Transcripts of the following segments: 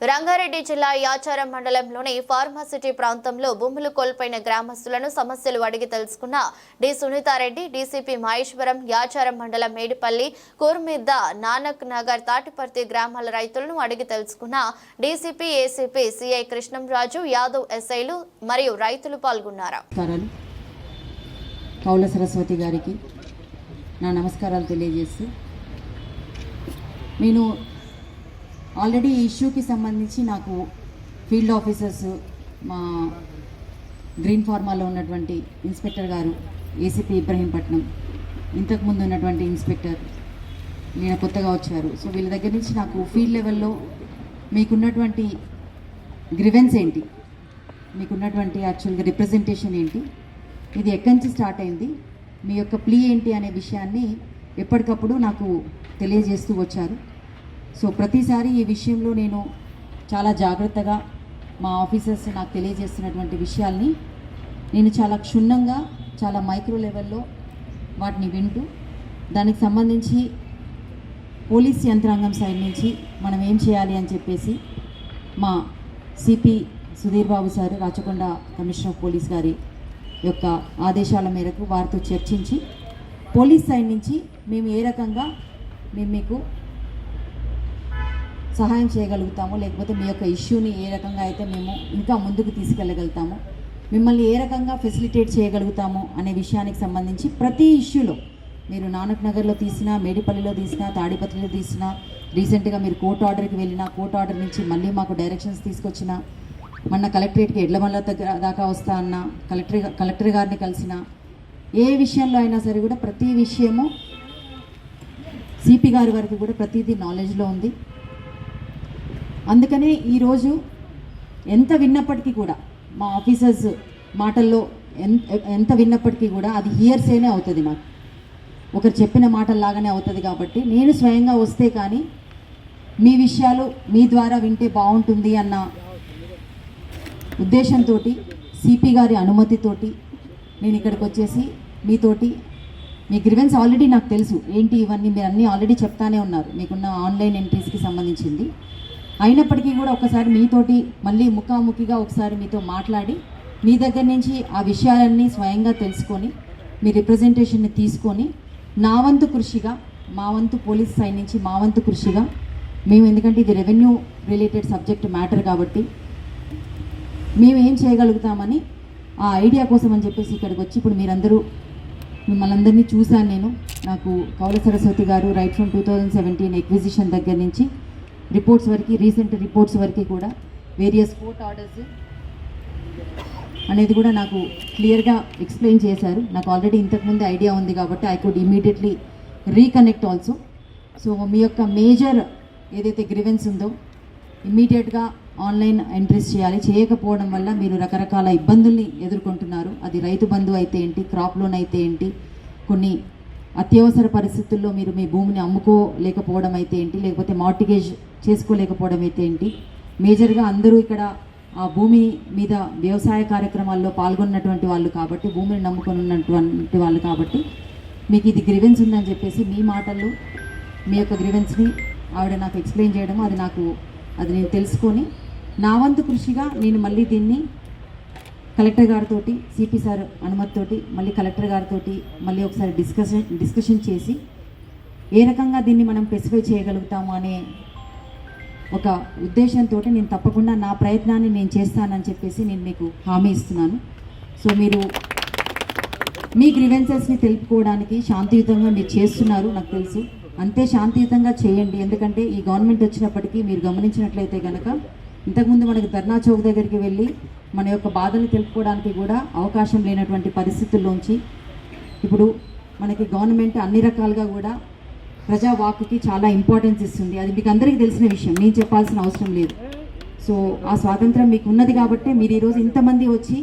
రంగారెడ్డి జిల్లా యాచారం మండలంలోని ఫార్మాసిటీ ప్రాంతంలో భూములు కోల్పోయిన గ్రామస్తులను సమస్యలు అడిగి తెలుసుకున్న డి. సునీతారెడ్డి డీసీపీ మహేశ్వరం యాచారం మండలం మేడిపల్లి కూర్మిద్ద నానక్ నగర్ తాటిపర్తి గ్రామాల రైతులను అడిగి తెలుసుకున్న DCP ACP CI Krishnam Raju Yadav ఎస్ఐలు మరియు రైతులు పాల్గొన్నారు. నమస్కారాలు. కౌల సరస్వతి గారికి నా నమస్కారాలు తెలియజేస్తూ నేను ఆల్రెడీ ఈ ఇష్యూకి సంబంధించి నాకు ఫీల్డ్ ఆఫీసర్స్ మా గ్రీన్ ఫార్మాలో ఉన్నటువంటి ఇన్స్పెక్టర్ గారు ఏసీపీ ఇబ్రహీంపట్నం ఇంతకుముందు ఉన్నటువంటి ఇన్స్పెక్టర్ నేను కొత్తగా వచ్చారు. సో వీళ్ళ దగ్గర నుంచి నాకు ఫీల్డ్ లెవెల్లో మీకున్నటువంటి గ్రివెన్స్ ఏంటి? మీకున్నటువంటి యాక్చువల్గా రిప్రజెంటేషన్ ఏంటి? ఇది ఎక్కడి నుంచి స్టార్ట్ అయింది? మీ యొక్క ప్లీ ఏంటి అనే విషయాన్ని ఎప్పటికప్పుడు నాకు తెలియజేస్తూ వచ్చారు. సో ప్రతిసారి ఈ విషయంలో నేను చాలా జాగ్రత్తగా మా ఆఫీసర్స్ నాకు తెలియజేస్తున్నటువంటి విషయాల్ని నేను చాలా క్షుణ్ణంగా చాలా మైక్రో లెవెల్లో వాటిని వింటూ దానికి సంబంధించి పోలీస్ యంత్రాంగం సైడ్ నుంచి మనం ఏం చేయాలి అని చెప్పేసి మా CP Sudheer Babu sir Rachakonda commissioner of police గారి యొక్క ఆదేశాల మేరకు వారితో చర్చించి పోలీస్ సైడ్ నుంచి మేము ఏ రకంగా మేము మీకు సహాయం చేయగలుగుతాము లేకపోతే మీ యొక్క ఇష్యూని ఏ రకంగా అయితే మేము ఇంకా ముందుకు తీసుకెళ్ళగలుగుతాము మిమ్మల్ని ఏ రకంగా ఫెసిలిటేట్ చేయగలుగుతాము అనే విషయానికి సంబంధించి ప్రతి ఇష్యూలో మీరు నానక్ నగర్లో తీసినా మేడిపల్లిలో తీసినా తాడిపత్రిలో తీసినా రీసెంట్గా మీరు కోర్టు ఆర్డర్కి వెళ్ళినా కోర్టు ఆర్డర్ నుంచి మళ్ళీ మాకు డైరెక్షన్స్ తీసుకొచ్చిన మొన్న కలెక్టరేట్కి ఎడ్లమల్ల దగ్గర దాకా వస్తా అన్న కలెక్టర్ కలెక్టర్ గారిని కలిసిన ఏ విషయంలో అయినా సరే కూడా ప్రతి విషయము సిపి గారి వరకు కూడా ప్రతిదీ నాలెడ్జ్లో ఉంది. అందుకనే ఈరోజు ఎంత విన్నప్పటికీ కూడా మా ఆఫీసర్స్ మాటల్లో ఎంత ఎంత విన్నప్పటికీ కూడా అది హియర్సేనే అవుతుంది నాకు ఒకరు చెప్పిన మాటల్లాగానే అవుతుంది కాబట్టి నేను స్వయంగా వస్తే కానీ మీ విషయాలు మీ ద్వారా వింటే బాగుంటుంది అన్న ఉద్దేశంతో సిపి గారి అనుమతితోటి నేను ఇక్కడికి వచ్చేసి మీతోటి మీ గ్రివెన్స్ ఆల్రెడీ నాకు తెలుసు. ఏంటి ఇవన్నీ మీరు అన్నీ ఆల్రెడీ చెప్తానే ఉన్నారు. మీకున్న ఆన్లైన్ ఎంట్రీస్కి సంబంధించింది. అయినప్పటికీ కూడా ఒకసారి మీతోటి మళ్ళీ ముఖాముఖిగా ఒకసారి మీతో మాట్లాడి మీ దగ్గర నుంచి ఆ విషయాలన్నీ స్వయంగా తెలుసుకొని మీ రిప్రజెంటేషన్ని తీసుకొని నా వంతు కృషిగా మా వంతు పోలీస్ సైడ్ నుంచి మా వంతు కృషిగా మేము ఎందుకంటే ఇది రెవెన్యూ రిలేటెడ్ సబ్జెక్ట్ మ్యాటర్ కాబట్టి మేము ఏం చేయగలుగుతామని ఆ ఐడియా కోసం అని చెప్పేసి ఇక్కడికి వచ్చి ఇప్పుడు మీరందరూ మిమ్మల్ని అందరినీ చూశాను నేను. నాకు కౌల సరస్వతి గారు right from two thousand seventeen acquisition దగ్గర నుంచి రిపోర్ట్స్ వరకు రీసెంట్ రిపోర్ట్స్ వరకు కూడా వేరియస్ కోర్ట్ ఆర్డర్స్ అనేది కూడా నాకు క్లియర్గా ఎక్స్ప్లెయిన్ చేశారు. నాకు ఆల్రెడీ ఇంతకుముందు ఐడియా ఉంది కాబట్టి I could immediately reconnect also so మీ యొక్క మేజర్ ఏదైతే గ్రివెన్స్ ఉందో ఇమ్మీడియట్గా ఆన్లైన్ ఎంట్రీస్ చేయాలి. చేయకపోవడం వల్ల మీరు రకరకాల ఇబ్బందుల్ని ఎదుర్కొంటున్నారు. అది రైతు బంధు అయితే ఏంటి క్రాప్ లోన్ అయితే ఏంటి కొన్ని అత్యవసర పరిస్థితుల్లో మీరు మీ భూమిని అమ్ముకోలేకపోవడం అయితే ఏంటి లేకపోతే మార్టిగేజ్ చేసుకోలేకపోవడం అయితే ఏంటి మేజర్గా అందరూ ఇక్కడ ఆ భూమి మీద వ్యవసాయ కార్యక్రమాల్లో పాల్గొన్నటువంటి వాళ్ళు కాబట్టి భూమిని నమ్ముకొని ఉన్నటువంటి వాళ్ళు కాబట్టి మీకు ఇది గ్రివెన్స్ ఉందని చెప్పేసి మీ మాటల్లో మీ యొక్క గ్రివెన్స్ని ఆవిడ నాకు ఎక్స్ప్లెయిన్ చేయడం అది నాకు అది నేను తెలుసుకొని నా వంతు కృషిగా నేను మళ్ళీ దీన్ని కలెక్టర్ గారితో సిపి సార్ అనుమతితోటి మళ్ళీ కలెక్టర్ గారితో మళ్ళీ ఒకసారి డిస్కషన్ డిస్కషన్ చేసి ఏ రకంగా దీన్ని మనం స్పెసిఫై చేయగలుగుతాము అనే ఒక ఉద్దేశంతో నేను తప్పకుండా నా ప్రయత్నాన్ని నేను చేస్తానని చెప్పేసి నేను మీకు హామీ ఇస్తున్నాను. సో మీరు మీ గ్రివెన్సెస్ని తెలుపుకోవడానికి శాంతియుతంగా మీరు చేస్తున్నారు నాకు తెలుసు. అంతే శాంతియుతంగా చేయండి. ఎందుకంటే ఈ గవర్నమెంట్ వచ్చినప్పటికీ మీరు గమనించినట్లయితే కనుక ఇంతకుముందు మనకి ధర్నా చౌక్ దగ్గరికి వెళ్ళి మన యొక్క బాధలు తెలుపుకోవడానికి కూడా అవకాశం లేనటువంటి పరిస్థితుల్లోంచి ఇప్పుడు మనకి గవర్నమెంట్ అన్ని రకాలుగా కూడా ప్రజావాకుకి చాలా ఇంపార్టెన్స్ ఇస్తుంది. అది మీకు అందరికీ తెలిసిన విషయం. నేను చెప్పాల్సిన అవసరం లేదు. సో ఆ స్వాతంత్రం మీకు ఉన్నది కాబట్టి మీరు ఈరోజు ఇంతమంది వచ్చి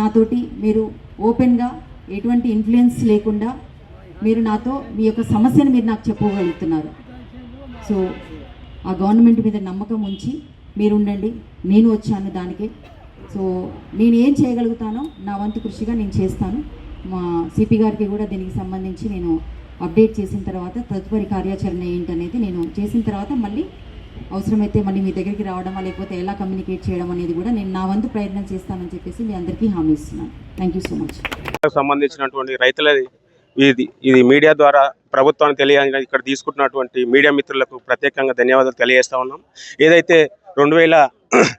నాతోటి మీరు ఓపెన్గా ఎటువంటి ఇన్ఫ్లుయెన్స్ లేకుండా మీరు నాతో మీ యొక్క సమస్యను మీరు నాకు చెప్పగలుగుతున్నారు. సో ఆ గవర్నమెంట్ మీద నమ్మకం ఉంచి మీరు ఉండండి. నేను వచ్చాను దానికి. సో నేను ఏం చేయగలుగుతానో నా వంతు కృషిగా నేను చేస్తాను. మా సిపి గారికి కూడా దీనికి సంబంధించి నేను అప్డేట్ చేసిన తర్వాత తదుపరి కార్యాచరణ ఏంటనేది నేను చేసిన తర్వాత మళ్ళీ అవసరమైతే మళ్ళీ మీ దగ్గరికి రావడమా లేకపోతే ఎలా కమ్యూనికేట్ చేయడం అనేది కూడా నేను నా వంతు ప్రయత్నం చేస్తానని చెప్పేసి మీ అందరికీ హామీ ఇస్తున్నాను. థ్యాంక్ యూ సో మచ్ సంబంధించినటువంటి రైతుల ఇది ఇది మీడియా ద్వారా ప్రభుత్వానికి తెలియ ఇక్కడ తీసుకుంటున్నటువంటి మీడియా మిత్రులకు ప్రత్యేకంగా ధన్యవాదాలు తెలియజేస్తా ఉన్నాం. ఏదైతే రెండు వేల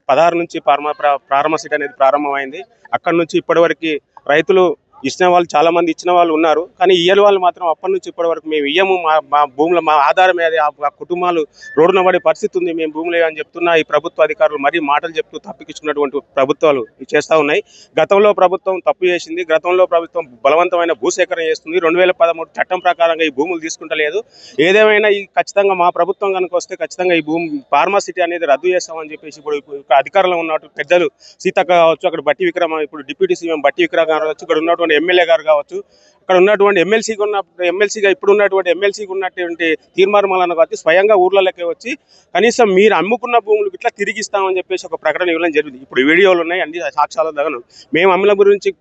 పదహారు నుంచి ప్రారంభ ప్రా- ప్రారంభ సీట్ అనేది ప్రారంభమైంది అక్కడి నుంచి ఇప్పటివరకు రైతులు ఇచ్చిన వాళ్ళు చాలా మంది ఇచ్చిన వాళ్ళు ఉన్నారు. కానీ ఇయ్యని వాళ్ళు మాత్రం అప్పటి నుంచి ఇప్పటి వరకు మేము ఇయ్యము. మా మా భూముల మా ఆధారం అది. ఆ కుటుంబాలు రోడ్డున పడే పరిస్థితి ఉంది. మేము భూములే అని చెప్తున్నా ఈ ప్రభుత్వ అధికారులు మరీ మాటలు చెప్తూ తప్పికిచ్చుకున్నటువంటి ప్రభుత్వాలు చేస్తూ ఉన్నాయి. గతంలో ప్రభుత్వం తప్పు చేసింది. గతంలో ప్రభుత్వం బలవంతమైన భూసేకరణ చేస్తుంది. రెండు వేల పదమూడు చట్టం ప్రకారంగా ఈ భూములు తీసుకుంటలేదు. ఏదేమైనా ఈ ఖచ్చితంగా మా ప్రభుత్వం కనుక వస్తే ఖచ్చితంగా ఈ భూమి ఫార్మాసిటీ అనేది రద్దు చేస్తామని చెప్పేసి ఇప్పుడు అధికారంలో ఉన్నట్టు పెద్దలు సీతక్క కావచ్చు అక్కడ బట్టి విక్రమ ఇప్పుడు డిప్యూటీ సీఎం బట్టి విక్రమ కావచ్చు ఇక్కడ ఉన్నటువంటి ఎమ్మెల్యే గారు కావచ్చు అక్కడ ఉన్నటువంటి ఎమ్మెల్సీకి ఉన్న ఎమ్మెల్సీగా ఇప్పుడు ఉన్నటువంటి ఎమ్మెల్సీకి ఉన్నటువంటి తీర్మానం కాదు స్వయంగా ఊర్లలోకి వచ్చి కనీసం మీరు అమ్ముకున్న భూములు ఇట్లా తిరిగిస్తామని చెప్పేసి ఒక ప్రకటన ఇవ్వడం జరిగింది. ఇప్పుడు వీడియోలు ఉన్నాయి అన్ని సాక్ష్యాల దగ్గర మేము అమ్ముల గురించి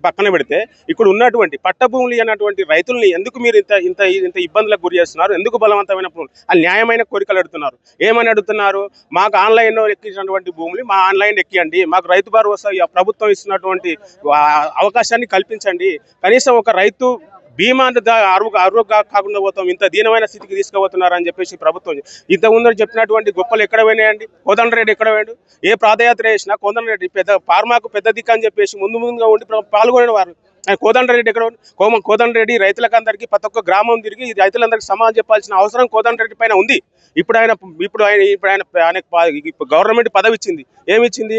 పక్కన పెడితే ఇక్కడ ఉన్నటువంటి పట్ట భూములు అన్నటువంటి రైతుల్ని ఎందుకు మీరు ఇంత ఇంత ఇంత ఇబ్బందులకు గురి చేస్తున్నారు? ఎందుకు బలవంతమైన ఆ న్యాయమైన కోరికలు అడుగుతున్నారు. ఏమని అడుగుతున్నారు? మాకు ఆన్లైన్లో ఎక్కించినటువంటి భూములు మా ఆన్లైన్ ఎక్కియండి. మాకు రైతు భరోసా ప్రభుత్వం ఇస్తున్నటువంటి అవకాశాన్ని కల్పించండి. కనీసం ఒక రైతు బీమా అరువు అరువు కాకుండా పోతాం ఇంత దీనమైన స్థితికి తీసుకుపోతున్నారు అని చెప్పేసి ప్రభుత్వం ఇంత ముందర చెప్పినటువంటి గొప్పలు ఎక్కడ పోయినాయండి? కోదండ రెడ్డి ఎక్కడ పోయాడు? ఏ పాదయాత్ర చేసినా కోదండ రెడ్డి పెద్ద ఫార్మాకు పెద్ద దిక్కు అని చెప్పేసి ముందు ముందుగా ఉండి పాల్గొనేవారు. కోదండరెడ్డి వారు ఎక్కడ కోమ కోదండ రెడ్డి ప్రతి ఒక్క గ్రామం తిరిగి రైతులందరికీ సమాధానం చెప్పాల్సిన అవసరం కోదండ రెడ్డి పైన ఉంది. ఇప్పుడు ఆయన ఇప్పుడు ఆయన ఇప్పుడు ఆయన ఆయనకు గవర్నమెంట్ పదవి ఇచ్చింది. ఏమి ఇచ్చింది?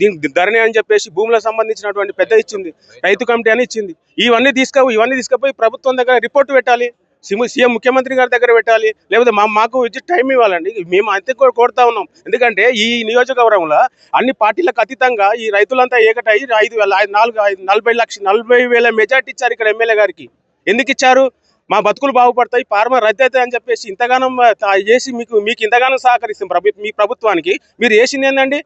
దీనికి ధరణి అని చెప్పేసి భూములకు సంబంధించినటువంటి పెద్ద ఇచ్చింది. రైతు కమిటీ అని ఇచ్చింది. ఇవన్నీ తీసుకు ఇవన్నీ తీసుకుపోయి ప్రభుత్వం దగ్గర రిపోర్ట్ పెట్టాలి. సీఎం ముఖ్యమంత్రి గారి దగ్గర పెట్టాలి. లేకపోతే మా మాకు ఇచ్చి టైం ఇవ్వాలండి. మేము అంతే కోరుతా ఉన్నాం. ఎందుకంటే ఈ నియోజకవర్గంలో అన్ని పార్టీలకు అతీతంగా ఈ రైతులంతా ఏకటై ఐదు వేల ఐదు- నాలుగు ఐదు నలభై లక్ష నలభై వేల మెజార్టీ ఇచ్చారు ఇక్కడ ఎమ్మెల్యే గారికి. ఎందుకు ఇచ్చారు? మా బతుకులు బాగుపడతాయి ఫార్మర్ రద్దు అవుతాయి అని చెప్పేసి ఇంతగానం చేసి మీకు మీకు ఇంతగానం సహకరిస్తాం ప్రభు మీ ప్రభుత్వానికి. మీరు వేసింది ఏంటండి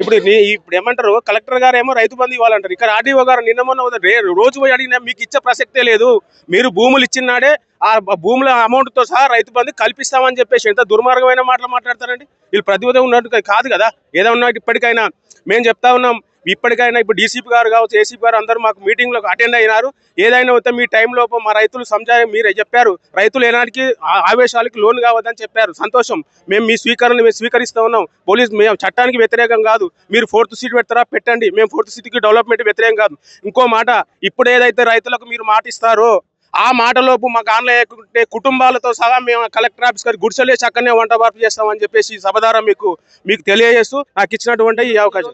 ఇప్పుడు నీ- ఇప్పుడు ఏమంటారు? కలెక్టర్ గారు ఏమో రైతు బంధు ఇవ్వాలంటారు. ఇక్కడ ఆర్డీఓ గారు నిన్న మొన్న రే- రోజు పోయి అడిగినా మీకు ఇచ్చే ప్రసక్తే లేదు. మీరు భూములు ఇచ్చినాడే ఆ భూముల అమౌంట్తో సహా రైతు బంధు కల్పిస్తామని చెప్పేసి ఎంత దుర్మార్గమైన మాటలు మాట్లాడతారండి? వీళ్ళు ప్రతిభ ఉన్నట్టు కాదు కదా. ఏదో ఉన్నట్టు ఇప్పటికైనా మేము చెప్తా ఉన్నాం ఇప్పటికైనా ఇప్పుడు డీసీపీ గారు కావచ్చు ఏసీపీ గారు అందరూ మాకు మీటింగ్లో అటెండ్ అయినారు. ఏదైనా వస్తే మీ టైం లోపు మా రైతులు సంజాయం మీరే చెప్పారు. రైతులు ఏనాటికి ఆ- ఆవేశాలకి లోన్ కావద్దని చెప్పారు. సంతోషం. మేము మీ స్వీకరణ మేము స్వీకరిస్తూ ఉన్నాం. పోలీస్ మేము చట్టానికి వ్యతిరేకం కాదు. మీరు ఫోర్త్ సీట్ పెడతారా? పెట్టండి. మేము ఫోర్త్ సీట్కి డెవలప్మెంట్ వ్యతిరేకం కాదు. ఇంకో మాట. ఇప్పుడు ఏదైతే రైతులకు మీరు మాట ఇస్తారో ఆ మాటలోపు మాకు ఆన్లైన్ లేకుంటే కుటుంబాలతో సహా మేము కలెక్టర్ ఆఫీస్ గారి గుడిసెలేసి అక్కడనే వంట మార్పు చేస్తామని చెప్పేసి సభదారా మీకు మీకు తెలియజేస్తూ నాకు ఇచ్చినటువంటి ఈ అవకాశం.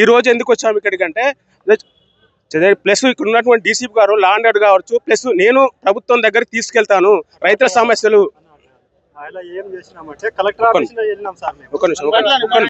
ఈ రోజు ఎందుకు వచ్చాము ఇక్కడికంటే ప్లస్ ఇక్కడ ఉన్నటువంటి డీసీపీ గారు లా అండ్ ఆర్డర్ కావచ్చు ప్లస్ నేను ప్రభుత్వం దగ్గరికి తీసుకెళ్తాను రైతుల సమస్యలు. ఒక నిమిషం.